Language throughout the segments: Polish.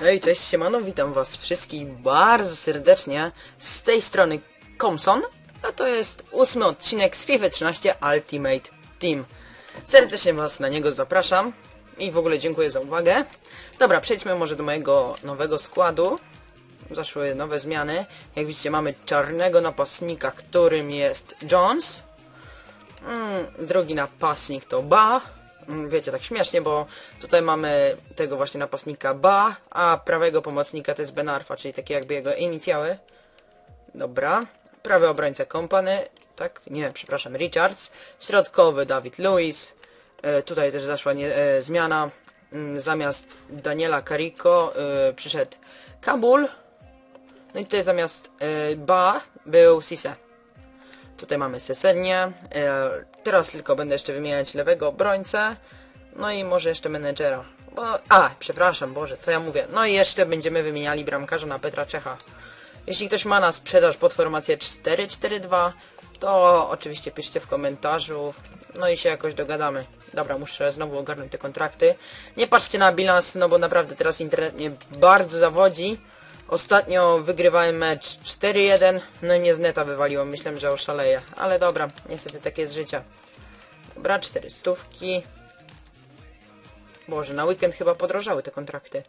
Hej, cześć, siemano, witam was wszystkich bardzo serdecznie z tej strony Komson, a to jest ósmy odcinek z FIFA 13 Ultimate Team. Serdecznie was na niego zapraszam i w ogóle dziękuję za uwagę. Dobra, przejdźmy może do mojego nowego składu. Zaszły nowe zmiany. Jak widzicie mamy czarnego napastnika, którym jest Jones. Mm, drugi napastnik to Ba. Mm, Wiecie, tak śmiesznie, bo tutaj mamy tego właśnie napastnika Ba, a prawego pomocnika to jest Ben Arfa, czyli takie jakby jego inicjały. Dobra. Prawy obrońca Kompany. Tak? Nie, przepraszam, Richards. Środkowy Dawid Lewis. E, tutaj też zaszła nie, e, zmiana. Mm, Zamiast Daniela Carrico e, przyszedł Kabul. No i tutaj zamiast e, Ba był Sise. Tutaj mamy Sesenię. E, teraz tylko będę jeszcze wymieniać lewego obrońcę. No i może jeszcze menedżera. Bo, a, przepraszam, Boże, co ja mówię. No i jeszcze będziemy wymieniali bramkarza na Petra Czecha. Jeśli ktoś ma na sprzedaż pod formację 4-4-2, to oczywiście piszcie w komentarzu. No i się jakoś dogadamy. Dobra, muszę znowu ogarnąć te kontrakty. Nie patrzcie na bilans, no bo naprawdę teraz internet mnie bardzo zawodzi. Ostatnio wygrywałem mecz 4-1, no i mnie z neta wywaliło, myślałem, że oszaleję. Ale dobra, niestety takie jest życie. Dobra, 4 stówki. Boże, na weekend chyba podrożały te kontrakty.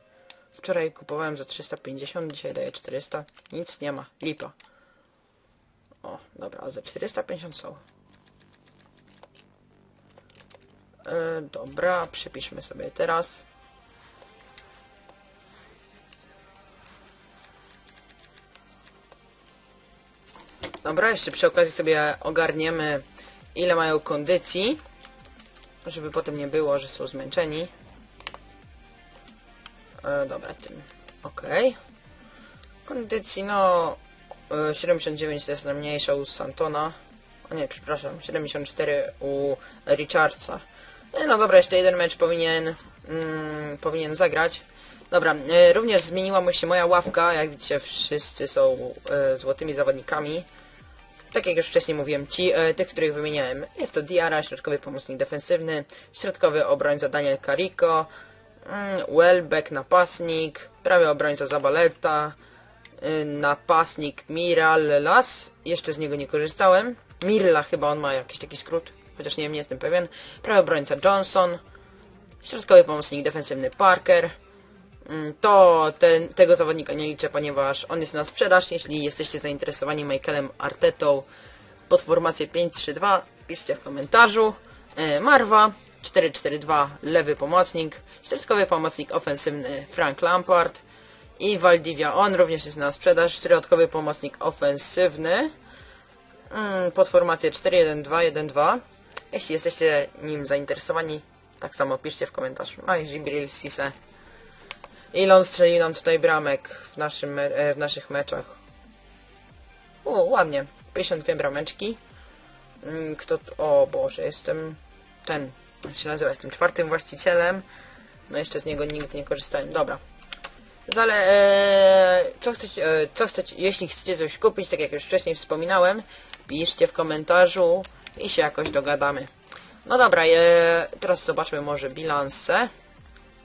Wczoraj kupowałem za 350, dzisiaj daję 400. Nic nie ma, lipa. O, dobra, za 450 są. E, dobra, przepiszmy sobie teraz. Dobra, jeszcze przy okazji sobie ogarniemy ile mają kondycji, żeby potem nie było, że są zmęczeni. E, dobra, tym. Okej. Kondycji, no... E, 79 to jest najmniejsza u Santona. O nie, przepraszam, 74 u Richardsa. Nie, no dobra, jeszcze jeden mecz powinien, mm, powinien zagrać. Dobra, e, również zmieniła mu się moja ławka, jak widzicie wszyscy są e, złotymi zawodnikami. Tak jak już wcześniej mówiłem, ci, e, tych, których wymieniałem. Jest to Diara, środkowy pomocnik defensywny, środkowy obrońca Daniel Carico, mm, Welbeck, napastnik, prawy obrońca Zabaleta, y, napastnik Miral Las, jeszcze z niego nie korzystałem. Mirla chyba on ma jakiś taki skrót, chociaż nie wiem, nie jestem pewien. Prawy obrońca Johnson, środkowy pomocnik defensywny Parker. Mm, To ten, tego zawodnika nie liczę, ponieważ on jest na sprzedaż. Jeśli jesteście zainteresowani Michaelem Artetą pod formację 5-3-2, piszcie w komentarzu. E, Marwa 4-4-2, lewy pomocnik, środkowy pomocnik ofensywny Frank Lampard i Valdivia, on również jest na sprzedaż, środkowy pomocnik ofensywny pod formację 4-1-2-1-2. Jeśli jesteście nim zainteresowani, tak samo piszcie w komentarzu. No i Sise. Ile on strzelił nam tutaj bramek w, naszym, e, w naszych meczach? O, ładnie. 52 brameczki. Mm, Kto... O Boże, jestem ten... Jak się nazywa? Jestem czwartym właścicielem. No jeszcze z niego nigdy nie korzystałem. Dobra. Zale... E, co chcecie... E, co chcecie... Jeśli chcecie coś kupić, tak jak już wcześniej wspominałem, piszcie w komentarzu i się jakoś dogadamy. No dobra, e, teraz zobaczmy może bilanse.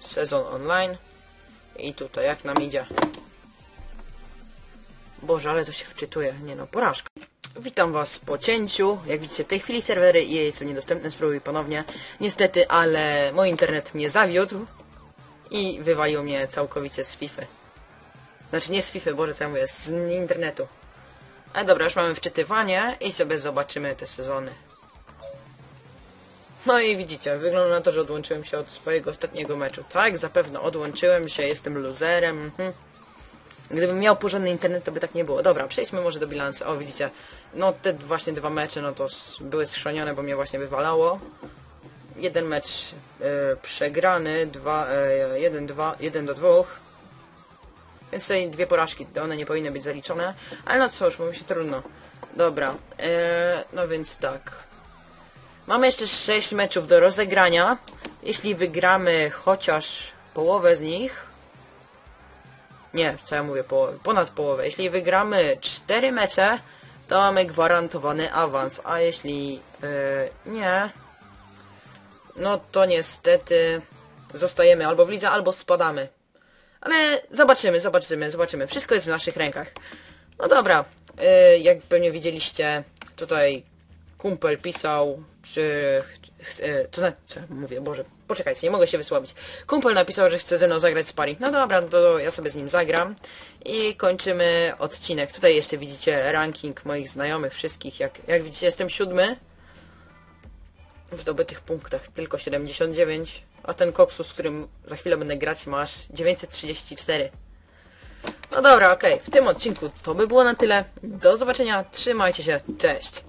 Sezon online. I tutaj, jak nam idzie. Boże, ale to się wczytuje. Nie no, porażka. Witam was po cięciu. Jak widzicie, w tej chwili serwery EA są niedostępne. Spróbuj ponownie. Niestety, ale mój internet mnie zawiódł. I wywalił mnie całkowicie z FIFA. Znaczy nie z FIFA, Boże, co ja mówię, z internetu. Ale dobra, już mamy wczytywanie i sobie zobaczymy te sezony. No i widzicie, wygląda na to, że odłączyłem się od swojego ostatniego meczu. Tak, zapewne odłączyłem się, jestem loserem. Mhm. Gdybym miał porządny internet, to by tak nie było. Dobra, przejdźmy może do bilansu. O, widzicie, no te właśnie dwa mecze, no to były schrzanione, bo mnie właśnie wywalało. Jeden mecz e, przegrany, dwa, e, jeden, dwa, jeden do dwóch. Więc tutaj dwie porażki, one nie powinny być zaliczone. Ale no cóż, mówi się trudno. Dobra, e, no więc tak. Mamy jeszcze 6 meczów do rozegrania. Jeśli wygramy chociaż połowę z nich... Nie, co ja mówię, ponad połowę. Jeśli wygramy 4 mecze, to mamy gwarantowany awans. A jeśli e, nie, no to niestety zostajemy albo w lidze, albo spadamy. Ale zobaczymy, zobaczymy, zobaczymy. Wszystko jest w naszych rękach. No dobra, yy, jak pewnie widzieliście, tutaj kumpel pisał, czy... ch- yy, to znaczy, mówię, Boże, poczekajcie, nie mogę się wysławić. Kumpel napisał, że chce ze mną zagrać sparring. No dobra, no to ja sobie z nim zagram. I kończymy odcinek. Tutaj jeszcze widzicie ranking moich znajomych, wszystkich. Jak, jak widzicie, jestem siódmy w zdobytych punktach tylko 79, a ten koksus, z którym za chwilę będę grać, ma aż 934. No dobra, okej, w tym odcinku to by było na tyle. Do zobaczenia, trzymajcie się, cześć!